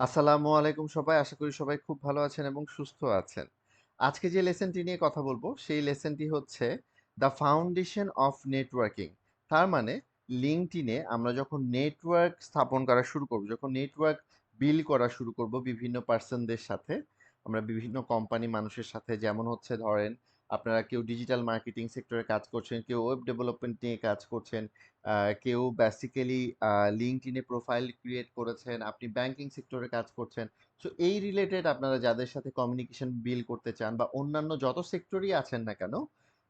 আসসালামু আলাইকুম সবাই। আশা করি সবাই খুব ভালো আছেন এবং সুস্থ আছেন। আজকে যে লেসনটি নিয়ে কথা বলব, সেই লেসনটি হচ্ছে দ্য ফাউন্ডেশন অফ নেটওয়ার্কিং। তার মানে এ আমরা যখন নেটওয়ার্ক স্থাপন করা শুরু করব, যখন নেটওয়ার্ক বিল করা শুরু করব বিভিন্ন পারসনদের সাথে, আমরা বিভিন্ন কোম্পানি মানুষের সাথে যেমন হচ্ছে ধরেন আপনারা কেউ ডিজিটাল মার্কেটিং সেক্টরে কাজ করছেন, কেউ ওয়েব ডেভেলপমেন্ট নিয়ে কাজ করছেন, কেউ বেসিক্যালি লিঙ্ক ইনে প্রোফাইল ক্রিয়েট করেছেন, আপনি ব্যাংকিং সেক্টরে কাজ করছেন। সো এই রিলেটেড আপনারা যাদের সাথে কমিউনিকেশন বিল করতে চান বা অন্যান্য যত সেক্টরেই আছেন না কেন,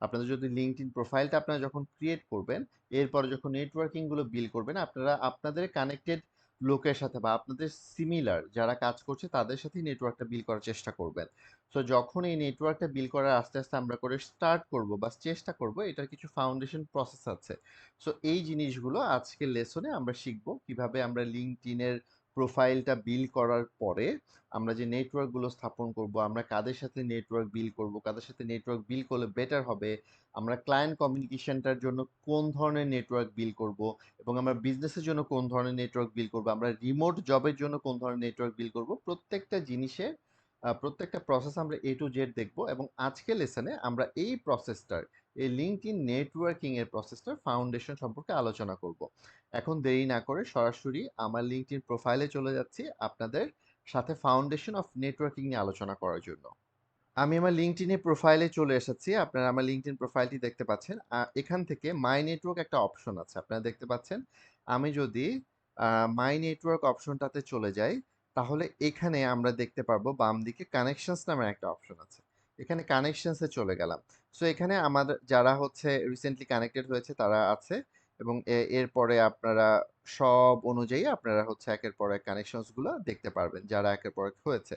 আপনাদের যদি লিঙ্ক ইন প্রোফাইলটা আপনারা যখন ক্রিয়েট করবেন, এরপরে যখন নেটওয়ার্কিংগুলো বিল করবেন, আপনারা আপনাদের কানেক্টেড লোকের সাথে বা আপনাদের সিমিলার যারা কাজ করছে তাদের সাথেই নেটওয়ার্কটা বিল করার চেষ্টা করবেন। সো যখন এই নেটওয়ার্কটা বিল করার আস্তে, আস্তে আমরা করে স্টার্ট করব বা চেষ্টা করব, এটার কিছু ফাউন্ডেশন প্রসেস আছে। সো এই জিনিসগুলো আজকের লেসনে আমরা শিখব কীভাবে আমরা লিঙ্কড এর প্রোফাইলটা বিল করার পরে আমরা যে নেটওয়ার্কগুলো স্থাপন করব, আমরা কাদের সাথে নেটওয়ার্ক বিল করব, কাদের সাথে নেটওয়ার্ক বিল করলে বেটার হবে, আমরা ক্লায়েন্ট কমিউনিকেশনটার জন্য কোন ধরনের নেটওয়ার্ক বিল করব এবং আমরা বিজনেসের জন্য কোন ধরনের নেটওয়ার্ক বিল করব, আমরা রিমোট জবের জন্য কোন ধরনের নেটওয়ার্ক বিল করব, প্রত্যেকটা জিনিসে আ প্রত্যেকটা প্রসেস আমরা এ টু জেড দেখব এবং আজকের লেসনে আমরা এই প্রসেসটার এই LinkedIn নেটওয়ার্কিং এর প্রসেসটার ফাউন্ডেশন সম্পর্কে আলোচনা করব। এখন দেরি না করে সরাসরি আমার LinkedIn প্রোফাইলে চলে যাচ্ছি আপনাদের সাথে ফাউন্ডেশন অফ নেটওয়ার্কিং নিয়ে আলোচনা করার জন্য। আমি আমার এর প্রোফাইলে চলে এসেছি। আপনারা আমার LinkedIn প্রোফাইলটি দেখতে পাচ্ছেন। এখান থেকে মাই নেটওয়ার্ক একটা অপশন আছে। আপনারা দেখতে পাচ্ছেন। আমি যদি মাই নেটওয়ার্ক অপশনটাতে চলে যাই, তাহলে এখানে আমরা দেখতে পারব বাম দিকে কানেকশনস নামের একটা অপশন আছে। এখানে কানেকশনসে চলে গেলাম। সো এখানে আমাদের যারা হচ্ছে রিসেন্টলি কানেক্টেড হয়েছে তারা আছে এবং এরপরে আপনারা সব অনুযায়ী আপনারা হচ্ছে একের পর এক কানেকশনসগুলা দেখতে পারবেন, যারা একের পর এক হয়েছে।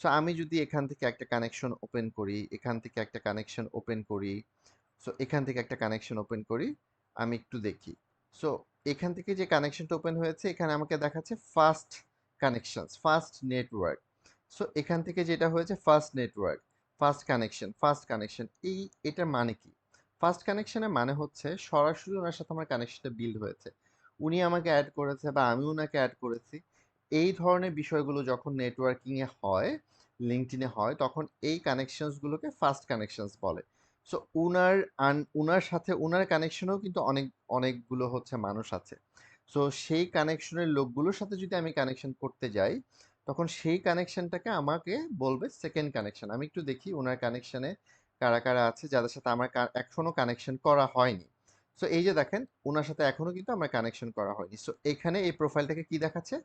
সো আমি যদি এখান থেকে একটা কানেকশন ওপেন করি, এখান থেকে একটা কানেকশন ওপেন করি, সো এখান থেকে একটা কানেকশন ওপেন করি, আমি একটু দেখি। সো এখান থেকে যে কানেকশনটা ওপেন হয়েছে, এখানে আমাকে দেখাচ্ছে first connections, first network. So এখান থেকে যেটা হয়েছে first network, connection, first connection এই এটার মানে কি? ফার্স্ট কানেকশনের মানে হচ্ছে সরাসরি ওনার সাথে আমার কানেকশনটা বিল্ড হয়েছে। উনি আমাকে অ্যাড করেছে বা আমি উনাকে অ্যাড করেছি। এই ধরনের বিষয়গুলো যখন নেটওয়ার্কিং এ হয়, এ হয়, তখন এই কানেকশনস গুলোকে ফার্স্ট কানেকশনস বলে। সো উনার আন উনার সাথে উনার কানেকশনেও কিন্তু অনেক অনেকগুলো হচ্ছে মানুষ আছে। সো সেই কানেকশনের লোকগুলোর সাথে যদি আমি কানেকশন করতে যাই, তখন সেই কানেকশনটাকে আমাকে বলবে সেকেন্ড কানেকশন। আমি একটু দেখি ওনার কানেকশনে কারা, কারা আছে যাদের সাথে আমার কা এখনও কানেকশন করা হয়নি। সো এই যে দেখেন, ওনার সাথে এখনও কিন্তু আমার কানেকশন করা হয়নি। সো এখানে এই প্রোফাইলটাকে কি দেখাচ্ছে?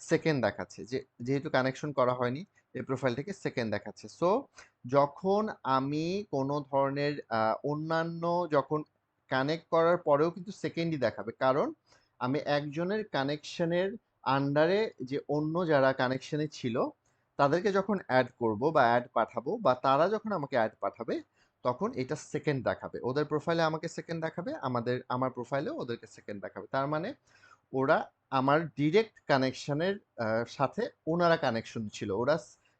সেকেন্ড দেখাচ্ছে। যে যেহেতু কানেকশন করা হয়নি, এই প্রোফাইলটাকে সেকেন্ড দেখাচ্ছে। সো যখন আমি কোনো ধরনের অন্যান্য যখন কানেক্ট করার পরেও কিন্তু সেকেন্ডই দেখাবে। কারণ আমি একজনের কানেকশনের আন্ডারে যে অন্য যারা কানেকশনে ছিল, তাদেরকে যখন অ্যাড করব বা অ্যাড পাঠাবো বা তারা যখন আমাকে অ্যাড পাঠাবে, তখন এটা সেকেন্ড দেখাবে। ওদের প্রোফাইলে আমাকে সেকেন্ড দেখাবে, আমাদের আমার প্রোফাইলেও ওদেরকে সেকেন্ড দেখাবে। তার মানে ওরা আমার ডিরেক্ট কানেকশনের সাথে ওনারা কানেকশন ছিল। ওরা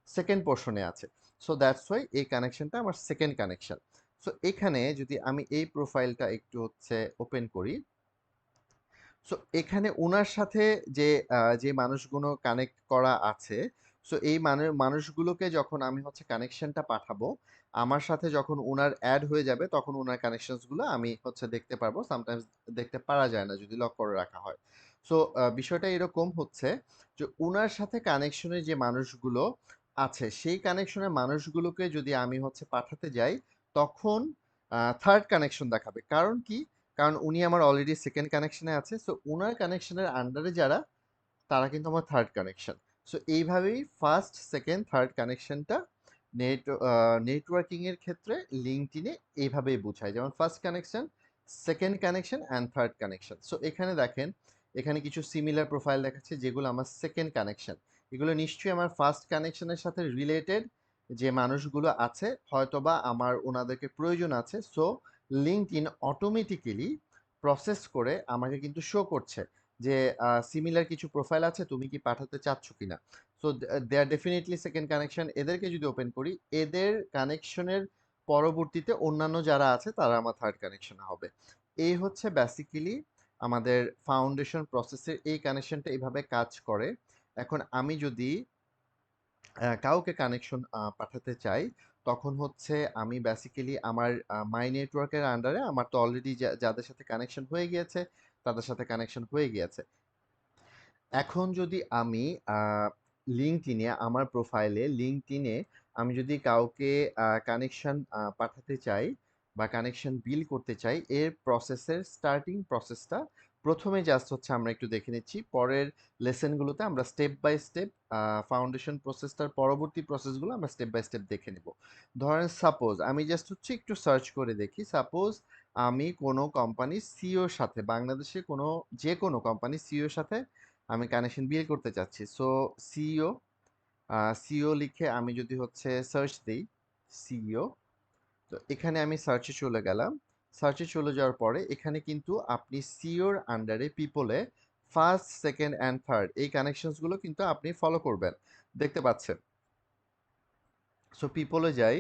সেকেন্ড পোর্শনে আছে। সো দ্যাটস ওয়াই এই কানেকশনটা আমার সেকেন্ড কানেকশন। সো এখানে যদি আমি এই প্রোফাইলটা একটু হচ্ছে ওপেন করি সো এখানে ওনার সাথে যে যে মানুষগুলো কানেক্ট করা আছে, সো এই মানে মানুষগুলোকে যখন আমি হচ্ছে কানেকশনটা পাঠাবো, আমার সাথে যখন ওনার অ্যাড হয়ে যাবে, তখন ওনার কানেকশনসগুলো আমি হচ্ছে দেখতে পারব। সামটাইমস দেখতে পারা যায় না যদি লক করে রাখা হয়। সো বিষয়টা এরকম হচ্ছে যে ওনার সাথে কানেকশনের যে মানুষগুলো আছে, সেই কানেকশনের মানুষগুলোকে যদি আমি হচ্ছে পাঠাতে যাই, তখন থার্ড কানেকশন দেখাবে। কারণ কি? কারণ উনি আমার অলরেডি সেকেন্ড কানেকশানে আছে। সো ওনার কানেকশানের আন্ডারে যারা, তারা কিন্তু আমার থার্ড কানেকশান সো এইভাবেই ফার্স্ট, সেকেন্ড, থার্ড কানেকশনটা নেট নেটওয়ার্কিংয়ের ক্ষেত্রে LinkedIn এ এভাবেই বুঝায়। যেমন first connection, second connection and third connection so এখানে দেখেন, এখানে কিছু সিমিলার প্রোফাইল দেখাচ্ছে যেগুলো আমার সেকেন্ড কানেকশান এগুলো নিশ্চয়ই আমার ফার্স্ট কানেকশানের সাথে রিলেটেড যে মানুষগুলো আছে, হয়তোবা আমার ওনাদেরকে প্রয়োজন আছে। সো LinkedIn অটোমেটিক্যালি প্রসেস করে আমাকে কিন্তু শো করছে যে সিমিলার কিছু প্রোফাইল আছে, তুমি কি পাঠাতে চাচ্ছ কিনা? So they they are definitely second connection. এদেরকে যদি ওপেন করি, এদের কানেকশনের পরবর্তীতে অন্যান্য যারা আছে, তারা আমার থার্ড কানেকশন হবে। এই হচ্ছে বেসিক্যালি আমাদের ফাউন্ডেশন প্রসেসের এই কানেকশনটা এইভাবে কাজ করে এখন আমি যদি কাউকে কানেকশন পাঠাতে চাই তখন হচ্ছে আমি বেসিক্যালি আমার মাই নেটওয়ার্কের আন্ডারে আমার তো অলরেডি যাদের সাথে কানেকশন হয়ে গিয়েছে, তাদের সাথে কানেকশন হয়ে গিয়েছে। এখন যদি আমি লিঙ্কডইনে আমার প্রোফাইলে লিঙ্কডইনে আমি যদি কাউকে কানেকশন পাঠাতে চাই বা কানেকশন বিল করতে চাই, এর প্রসেসের স্টার্টিং প্রসেসটা প্রথমে জাস্ট হচ্ছে আমরা একটু দেখে নিচ্ছি। পরের লেসনগুলোতে আমরা স্টেপ বাই স্টেপ ফাউন্ডেশন প্রসেসটার পরবর্তী প্রসেসগুলো আমরা স্টেপ বাই স্টেপ দেখে নেব। ধরেন সাপোজ আমি জাস্ট হচ্ছে একটু সার্চ করে দেখি। সাপোজ আমি কোনো কোম্পানি সিওর সাথে, বাংলাদেশে কোনো, যে কোনো কোম্পানি সিওর সাথে আমি কানেকশন বিল করতে চাচ্ছি। সো সিইও সিইও লিখে আমি যদি হচ্ছে সার্চ দিই সিইও তো এখানে আমি সার্চে চলে গেলাম। সার্চে চলে যাওয়ার পরে এখানে কিন্তু আপনি সিওর আন্ডারে পিপলে ফার্স্ট সেকেন্ড অ্যান্ড থার্ড এই কানেকশনসগুলো কিন্তু আপনি ফলো করবেন। দেখতে পাচ্ছেন? সো পিপলে যাই।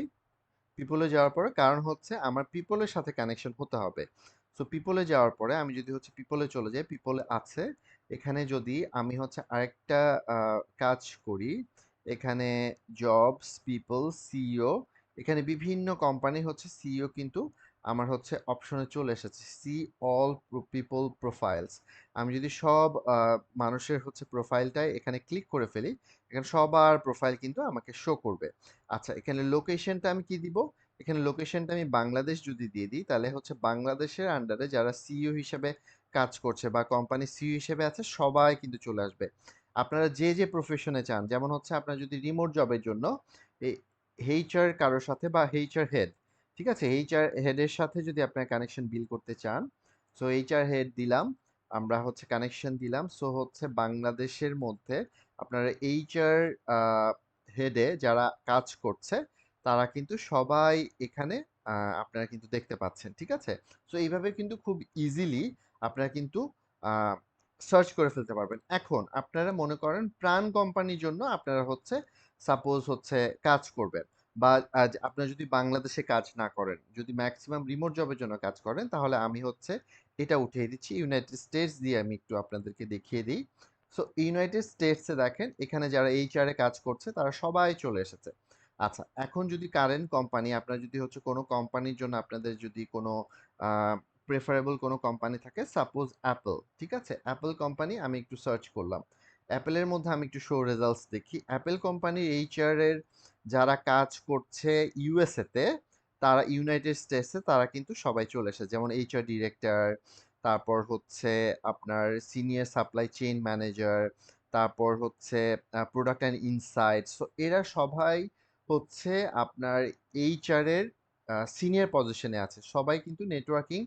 পিপলে যাওয়ার পরে কারণ হচ্ছে আমার পিপলের সাথে কানেকশন হতে হবে। সো পিপলে যাওয়ার পরে আমি যদি হচ্ছে পিপলে চলে যাই পিপলে আছে। এখানে যদি আমি হচ্ছে আরেকটা কাজ করি, এখানে জবস পিপল সিইও এখানে বিভিন্ন কোম্পানি হচ্ছে সিইও কিন্তু আমার হচ্ছে অপশনে চলে এসেছে। সি অল পিপল প্রোফাইলস আমি যদি সব মানুষের হচ্ছে প্রোফাইলটাই এখানে ক্লিক করে ফেলি, এখানে সবার প্রোফাইল কিন্তু আমাকে শো করবে। আচ্ছা এখানে লোকেশনটা আমি কি দিব? এখানে লোকেশনটা আমি বাংলাদেশ যদি দিয়ে দিই, তাহলে হচ্ছে বাংলাদেশের আন্ডারে যারা সিইও হিসেবে কাজ করছে বা কোম্পানি সিইও হিসেবে আছে, সবাই কিন্তু চলে আসবে। আপনারা যে যে প্রফেশনে চান, যেমন হচ্ছে আপনার যদি রিমোট জবের জন্য, এই এইচআর কারোর সাথে বা এইচআর হেড ঠিক আছে? এইচআর হেডের সাথে যদি আপনার কানেকশন বিল করতে চান সো এইচআর হেড দিলাম, আমরা হচ্ছে কানেকশন দিলাম সো হচ্ছে বাংলাদেশের মধ্যে আপনারা এইচআর হেডে যারা কাজ করছে, তারা কিন্তু সবাই এখানে আপনারা কিন্তু দেখতে পাচ্ছেন, ঠিক আছে? সো এইভাবে কিন্তু খুব ইজিলি আপনারা কিন্তু সার্চ করে ফেলতে পারবেন। এখন আপনারা মনে করেন প্রাণ কোম্পানির জন্য আপনারা হচ্ছে সাপোজ হচ্ছে কাজ করবেন। বা আপনারা যদি বাংলাদেশে কাজ না করেন, যদি ম্যাক্সিমাম রিমোট জবের জন্য কাজ করেন, তাহলে আমি হচ্ছে এটা উঠিয়ে দিচ্ছি ইউনাইটেড স্টেটস দিয়ে আমি একটু আপনাদেরকে দেখিয়ে দিই। সো ইউনাইটেড স্টেটসে দেখেন, এখানে যারা এইচআর কাজ করছে, তারা সবাই চলে এসেছে। আচ্ছা এখন যদি কারেন্ট কোম্পানি আপনার যদি হচ্ছে কোনো কোম্পানির জন্য আপনাদের যদি কোনো প্রেফারেবল কোনো কোম্পানি থাকে সাপোজ অ্যাপল ঠিক আছে? অ্যাপল কোম্পানি আমি একটু সার্চ করলাম। অ্যাপেলের মধ্যে আমি একটু শো রেজাল্টস দেখি। অ্যাপেল কোম্পানির এইচআর এর যারা কাজ করছে ইউএসএতে তারা ইউনাইটেড স্টেটসে তারা কিন্তু সবাই চলে এসেছে। যেমন এইচআর ডিরেক্টর তারপর হচ্ছে আপনার সিনিয়র সাপ্লাই চেইন ম্যানেজার তারপর হচ্ছে প্রোডাক্ট অ্যান্ড ইনসাইট সো এরা সবাই হচ্ছে আপনার এইচআর এর সিনিয়র পজিশনে আছে। সবাই কিন্তু নেটওয়ার্কিং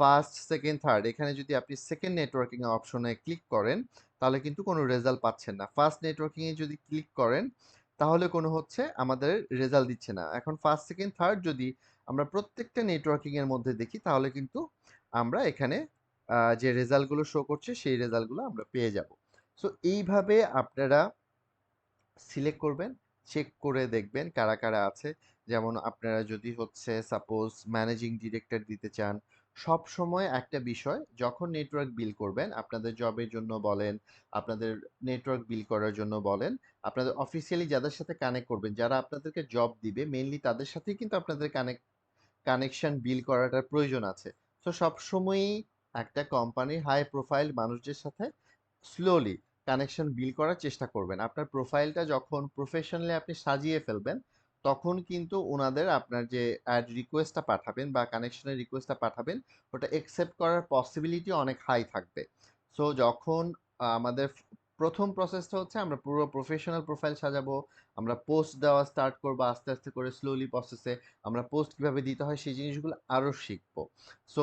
ফার্স্ট সেকেন্ড থার্ড এখানে যদি আপনি সেকেন্ড নেটওয়ার্কিং অপশনে ক্লিক করেন তাহলে কিন্তু কোনো রেজাল্ট পাচ্ছেন না। ফার্স্ট নেটওয়ার্কিংয়ে যদি ক্লিক করেন, তাহলে কোনো হচ্ছে আমাদের রেজাল্ট দিচ্ছে না। এখন ফার্স্ট সেকেন্ড থার্ড যদি আমরা প্রত্যেকটা নেটওয়ার্কিংয়ের মধ্যে দেখি, তাহলে কিন্তু আমরা এখানে যে রেজাল্টগুলো শো করছে, সেই রেজাল্টগুলো আমরা পেয়ে যাব। সো এইভাবে আপনারা সিলেক্ট করবেন চেক করে দেখবেন কারা কারা আছে। যেমন আপনারা যদি হচ্ছে সাপোজ ম্যানেজিং ডিরেক্টর দিতে চান সব সময় একটা বিষয়, যখন নেটওয়ার্ক বিল করবেন, আপনাদের জবের জন্য বলেন, আপনাদের নেটওয়ার্ক বিল করার জন্য বলেন, আপনাদের অফিসিয়ালি যাদের সাথে কানেক্ট করবেন, যারা আপনাদেরকে জব দিবে মেইনলি তাদের সাথেই কিন্তু আপনাদের কানেক্ট কানেকশন বিল করাটার প্রয়োজন আছে। তো সব সময়ই একটা কোম্পানির হাই প্রোফাইল মানুষদের সাথে স্লোলি কানেকশন বিল করার চেষ্টা করবেন। আপনার প্রোফাইলটা যখন প্রফেশনালি আপনি সাজিয়ে ফেলবেন তখন কিন্তু ওনাদের আপনার যে অ্যাড রিকোয়েস্টটা পাঠাবেন বা কানেকশনের রিকোয়েস্টটা পাঠাবেন, ওটা অ্যাকসেপ্ট করার পসিবিলিটি অনেক হাই থাকবে। সো যখন আমাদের প্রথম প্রসেসটা হচ্ছে আমরা পুরো প্রফেশনাল প্রোফাইল সাজাবো, আমরা পোস্ট দেওয়া স্টার্ট করব আস্তে আস্তে করে স্লোলি প্রসেসে আমরা পোস্ট কীভাবে দিতে হয় সেই জিনিসগুলো আরও শিখব। সো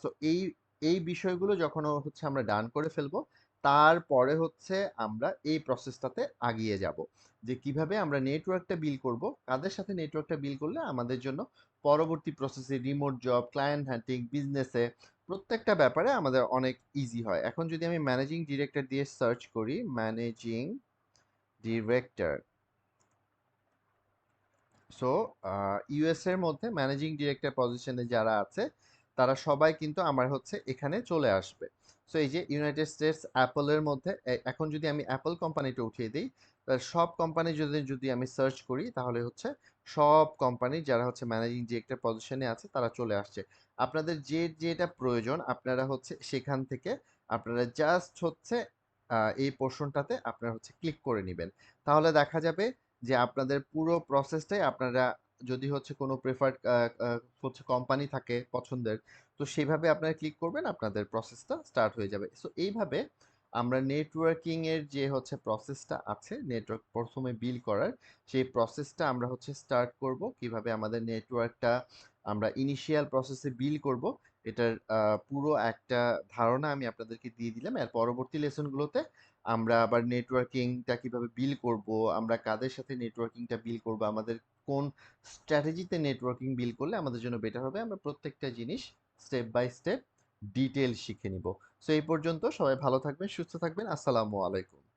সো এই এই বিষয়গুলো যখন হচ্ছে আমরা ডান করে ফেলব তারপরে হচ্ছে আমরা এই প্রসেসটাতে আগিয়ে যাব। যে কীভাবে আমরা নেটওয়ার্কটা বিল করব, কাদের সাথে নেটওয়ার্কটা বিল করলে আমাদের জন্য পরবর্তী প্রসেসে রিমোট জব ক্লায়েন্ট হ্যান্টিং বিজনেসে প্রত্যেকটা ব্যাপারে আমাদের অনেক ইজি হয়। এখন যদি আমি ম্যানেজিং ডিরেক্টর দিয়ে সার্চ করি ম্যানেজিং ডিরেক্টর সো ইউএস এর মধ্যে ম্যানেজিং ডিরেক্টর পজিশনে যারা আছে, তারা সবাই কিন্তু আমার হচ্ছে এখানে চলে আসবে। সো এই যে ইউনাইটেড স্টেটস অ্যাপলের মধ্যে এখন যদি আমি অ্যাপল কোম্পানিটা উঠিয়ে দিই তাহলে সব কোম্পানি যদি যদি আমি সার্চ করি, তাহলে হচ্ছে সব কোম্পানি যারা হচ্ছে ম্যানেজিং ডিরেক্টর পজিশনে আছে, তারা চলে আসছে। আপনাদের যে, যেটা প্রয়োজন, আপনারা হচ্ছে সেখান থেকে আপনারা জাস্ট হচ্ছে এই পোর্শনটাতে আপনারা হচ্ছে ক্লিক করে নেবেন। তাহলে দেখা যাবে যে আপনাদের পুরো প্রসেসটাই আপনারা যদি হচ্ছে কোনো প্রেফার্ড হচ্ছে কোম্পানি থাকে পছন্দের, তো সেইভাবে আপনারা ক্লিক করবেন, আপনাদের প্রসেসটা স্টার্ট হয়ে যাবে। সো এইভাবে আমরা নেটওয়ার্কিংয়ের যে হচ্ছে প্রসেসটা আছে নেটওয়ার্ক প্রথমে বিল করার, সেই প্রসেসটা আমরা হচ্ছে স্টার্ট করব। কীভাবে আমাদের নেটওয়ার্কটা আমরা ইনিশিয়াল প্রসেসে বিল করব এটার পুরো একটা ধারণা আমি আপনাদেরকে দিয়ে দিলাম। এর পরবর্তী লেসনগুলোতে আমরা আবার নেটওয়ার্কিংটা কীভাবে বিল করব, আমরা কাদের সাথে নেটওয়ার্কিংটা বিল করব, আমাদের কোন স্ট্র্যাটেজিতে নেটওয়ার্কিং বিল করলে আমাদের জন্য বেটার হবে, আমরা প্রত্যেকটা জিনিস স্টেপ বাই স্টেপ ডিটেল শিখে নিব। সো এই পর্যন্ত সবাই ভালো থাকবেন, সুস্থ থাকবেন, আসসালামু আলাইকুম।